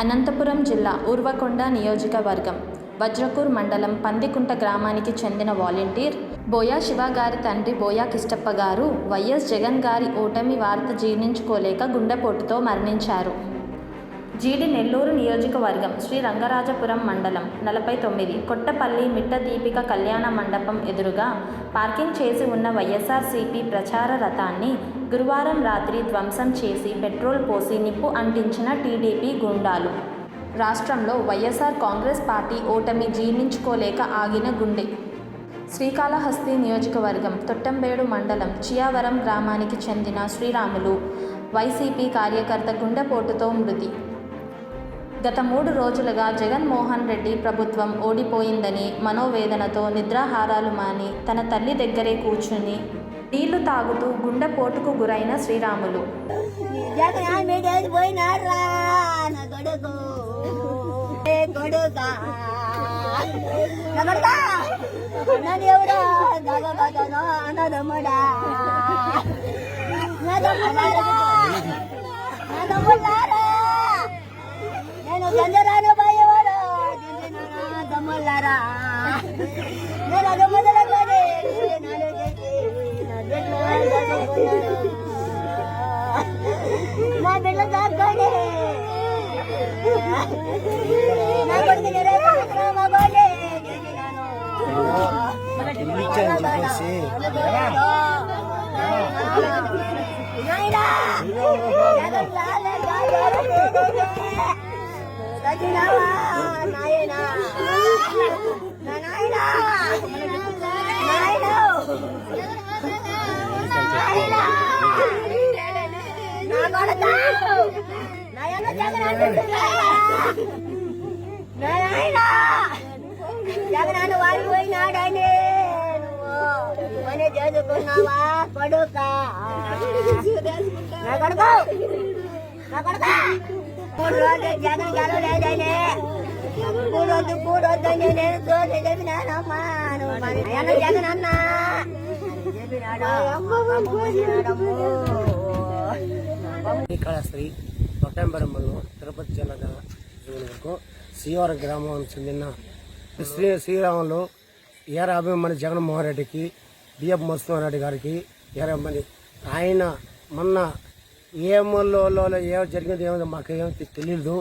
అనంతపురం జిల్లా ఊర్వకొండ నియోజకవర్గం. వజ్రకూర్ మండలం పందికుంట గ్రామానికి చెందిన వాలంటీర్ బోయా శివ గారి తండ్రి బోయా కిష్టప్ప గారు వైఎస్ జగన్ గారి ఓటమి వార్త జీర్ణించుకోలేక గుండెపోటుతో మరణించారు. జీడి నెల్లూరు నియోజకవర్గం శ్రీ రంగరాజపురం మండలం నలభై తొమ్మిది కొట్టపల్లి మిట్ట దీపిక కళ్యాణ మండపం ఎదురుగా పార్కింగ్ చేసి ఉన్న వైఎస్ఆర్సీపీ ప్రచార రథాన్ని గురువారం రాత్రి ధ్వంసం చేసి పెట్రోల్ పోసి నిప్పు అంటించిన టీడీపీ గుండాలు. రాష్ట్రంలో వైఎస్ఆర్ కాంగ్రెస్ పార్టీ ఓటమి జీర్ణించుకోలేక ఆగిన గుండె. శ్రీకాళహస్తి నియోజకవర్గం తొట్టంబేడు మండలం చియావరం గ్రామానికి చెందిన శ్రీరాములు వైసీపీ కార్యకర్త గుండెపోటుతో మృతి. గత మూడు రోజులుగా జగన్మోహన్ రెడ్డి ప్రభుత్వం ఓడిపోయిందని మనోవేదనతో నిద్రాహారాలు మాని తన తల్లి దగ్గరే కూర్చుని నీళ్ళు తాగుతూ గుండెపోటుకు గురైన శ్రీరాములు నా Diyan, diyan kasi. Naina! Sa ginawa! Naina! Naina! Naina! Naina! పోయినాడని నువ్వు పని చేసుకున్నావా కొడుక నా కొడుకు నా కొడుక మూడు రోజులు జగన్ గెలవలేదని కూడొద్దు కూడొద్దని నేను తోటి చెప్పినానమ్మా నువ్వు మరి నాయన జగన్ అన్నా శ్రీకాళహస్తి పట్టంబరం తిరుపతి జిల్లా వరకు శ్రీవారం గ్రామానికి చెందిన శ్రీ శ్రీరాములు ఏరాభిమణి జగన్మోహన్ రెడ్డికి బిఎఫ్ రెడ్డి గారికి ఏరాభిమణి ఆయన మొన్న ఏ మూలలో ఏం జరిగింది ఏమో మాకేం తెలియదు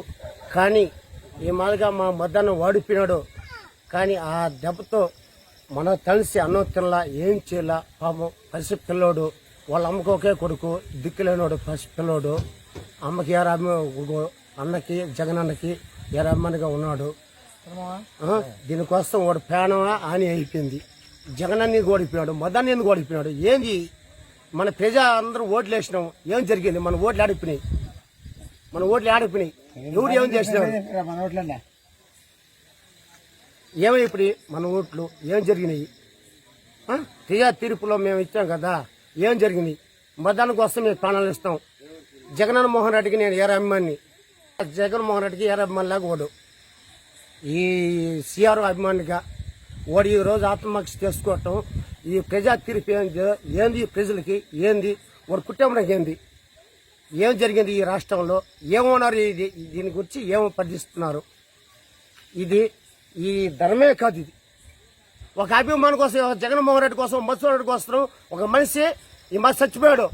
కానీ ఈ మాదిరిగా మా మద్దన్న వాడిపోయినాడు. కానీ ఆ దెబ్బతో మనం కలిసి అన్నం తినలా ఏం చేయాల పాపం పసి పిల్లోడు వాళ్ళ అమ్మకు ఒకే కొడుకు దిక్కులేనోడు ఫస్ట్ పిల్లోడు. అమ్మకి ఏరామ్మ అన్నకి జగన్ అన్నకి ఏరామ్మనిగా ఉన్నాడు. దీనికోసం వాడు ప్రాణమా అని అయిపోయింది. జగన్ అన్ని ఓడిపోయాడు మదన్ని ఎందుకు ఓడిపోయాడు? ఏంది? మన ప్రజా అందరూ ఓట్లు వేసినాం ఏం జరిగింది? మన ఓట్లు ఆడిపోయినాయి. మన ఓట్లు ఆడిపోయినాయి. ఎవరు ఏం చేసినారు? మన ఇప్పుడు ఏమైపోయి మన ఓట్లు ఏం జరిగినాయి? ప్రజా తీర్పులో మేము ఇచ్చాం కదా. ఏం జరిగింది? మతానికి వస్తే మేము ప్రాణాలు ఇస్తాం. జగన్మోహన్ రెడ్డికి నేను ఏర అభిమాని జగన్మోహన్ రెడ్డికి ఏర అభిమాని లాగా ఓడు. ఈ సిఆర్ అభిమానిగా వాడు ఈ రోజు ఆత్మహత్య చేసుకోవటం ఈ ప్రజా తీర్పు ఏంది? ఏంది ప్రజలకి? ఏంది? వాడు కుటుంబానికి ఏంది? ఏం జరిగింది ఈ రాష్ట్రంలో? ఏమన్నారు ఇది దీని గురించి ఏమో పరిధిస్తున్నారు ఇది ఈ ధర్మే కాదు ఇది. ఒక అభిమానం కోసం ఒక జగన్మోహన్ రెడ్డి కోసం మత్స్య రెడ్డి కోసం ఒక మనిషి ఈ మనిషి చచ్చిపోయాడు.